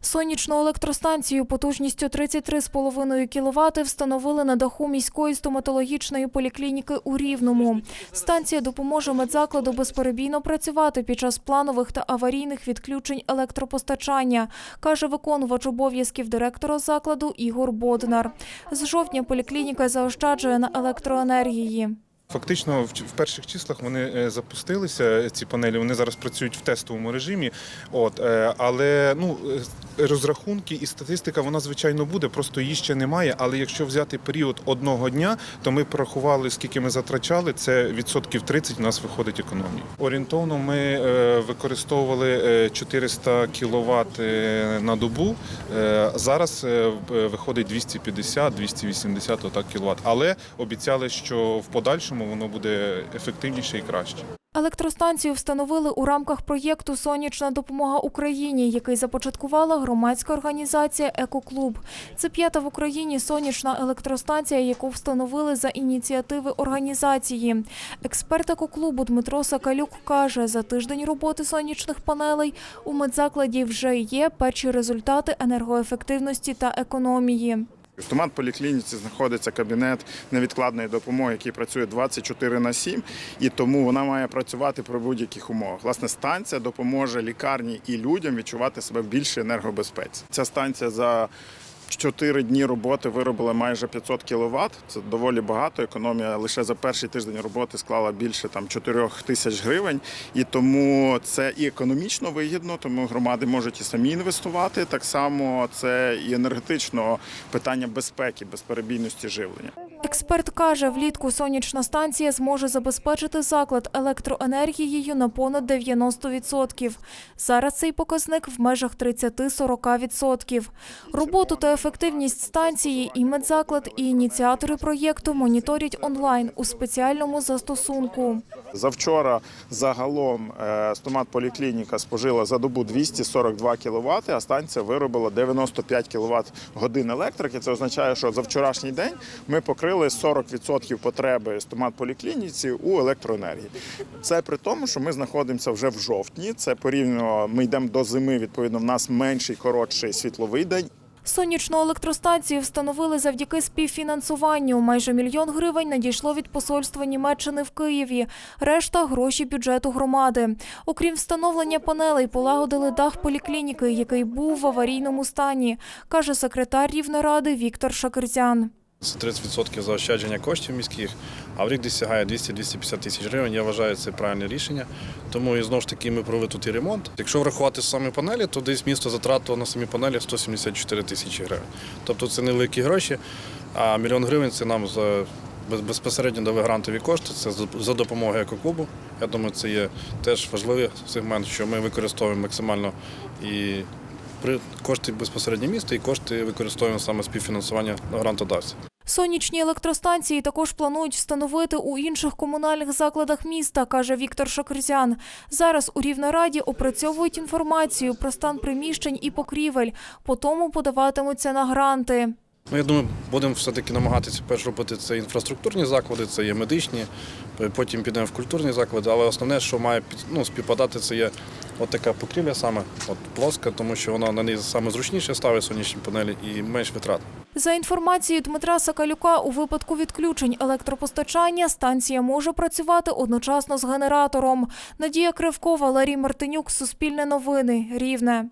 Сонячну електростанцію потужністю 33,5 кВт встановили на даху міської стоматологічної поліклініки у Рівному. Станція допоможе медзакладу безперебійно працювати під час планових та аварійних відключень електропостачання, каже виконувач обов'язків директора закладу Ігор Боднар. З жовтня поліклініка заощаджує на електроенергії. Фактично, в, перших числах вони е, запустилися. Ці панелі вони зараз працюють в тестовому режимі. От е, але ну е, розрахунки і статистика вона звичайно буде, просто її ще немає. Але якщо взяти період одного дня, то ми порахували, скільки ми затрачали. Це відсотків 30 у нас виходить економії. Орієнтовно ми е, використовували е, 400 кВт на добу. Е, Зараз е, виходить 250-280 отак кВт. Але обіцяли, що в подальшому воно буде ефективніше і краще. Електростанцію встановили у рамках проєкту Сонячна допомога Україні, який започаткувала громадська організація Екоклуб. Це п'ята в Україні сонячна електростанція, яку встановили за ініціативи організації. Експерт екоклубу Дмитро Сакалюк каже, за тиждень роботи сонячних панелей у медзакладі вже є перші результати енергоефективності та економії. В туман поліклініці знаходиться кабінет невідкладної допомоги, який працює 24 на 7, і тому вона має працювати при будь-яких умовах. Власне, станція допоможе лікарні і людям відчувати себе в більшій енергобезпеці. Ця станція за 4 дні роботи виробили майже 500 кВт. Це доволі багато. Економія лише за перший тиждень роботи склала більше там 4 тисяч гривень. І тому це і економічно вигідно, тому громади можуть і самі інвестувати. Так само це і енергетично питання безпеки, безперебійності живлення. Експерт каже, влітку сонячна станція зможе забезпечити заклад електроенергією на понад 90%. Зараз цей показник в межах 30-40%. Роботу та ефективність станції і медзаклад, і ініціатори проєкту моніторять онлайн у спеціальному застосунку. Завчора загалом е, стомат-поліклініка спожила за добу 242 кВт, а станція виробила 95 кВт годин електрики. Це означає, що за вчорашній день ми покрили 40% потреби стомат-поліклініці у електроенергії. Це при тому, що ми знаходимося вже в жовтні. Це порівняно ми йдемо до зими. Відповідно, в нас менший коротший світловий день. Сонячну електростанцію встановили завдяки співфінансуванню. Майже мільйон гривень надійшло від посольства Німеччини в Києві. Решта гроші бюджету громади. Окрім встановлення панелей, полагодили дах поліклініки, який був в аварійному стані, каже секретар Рівнеради Віктор Шакирзян. Це 30% заощадження коштів міських, а в рік досягає 200-250 тисяч гривень. Я вважаю, це правильне рішення. Тому і знову ж таки ми провели тут і ремонт. Якщо врахувати самі панелі, то десь місто затратило на самі панелі 174 тисячі гривень. Тобто це невеликі гроші, а мільйон гривень це нам за безпосередньо дали грантові кошти. Це за- допомогою екоклубу. Я думаю, це є теж важливий сегмент, що ми використовуємо максимально і кошти безпосередньо міста, і кошти використовуємо саме співфінансування грантодавців. Сонячні електростанції також планують встановити у інших комунальних закладах міста, каже Віктор Шакрзян. Зараз у Рівнораді опрацьовують інформацію про стан приміщень і покрівель, потім подаватимуться на гранти. Ну, я думаю, будемо все-таки намагатися перш робити це інфраструктурні заклади, це є медичні, потім підемо в культурні заклади, але основне, що має ну, співпадати, це є от покрівля саме, от плоска, тому що вона на неї саме зручніше ставить сонячні панелі і менш витрат. За інформацією Дмитра Сакалюка, у випадку відключень електропостачання станція може працювати одночасно з генератором. Надія Кривкова, Ларій Мартинюк, Суспільне новини, Рівне.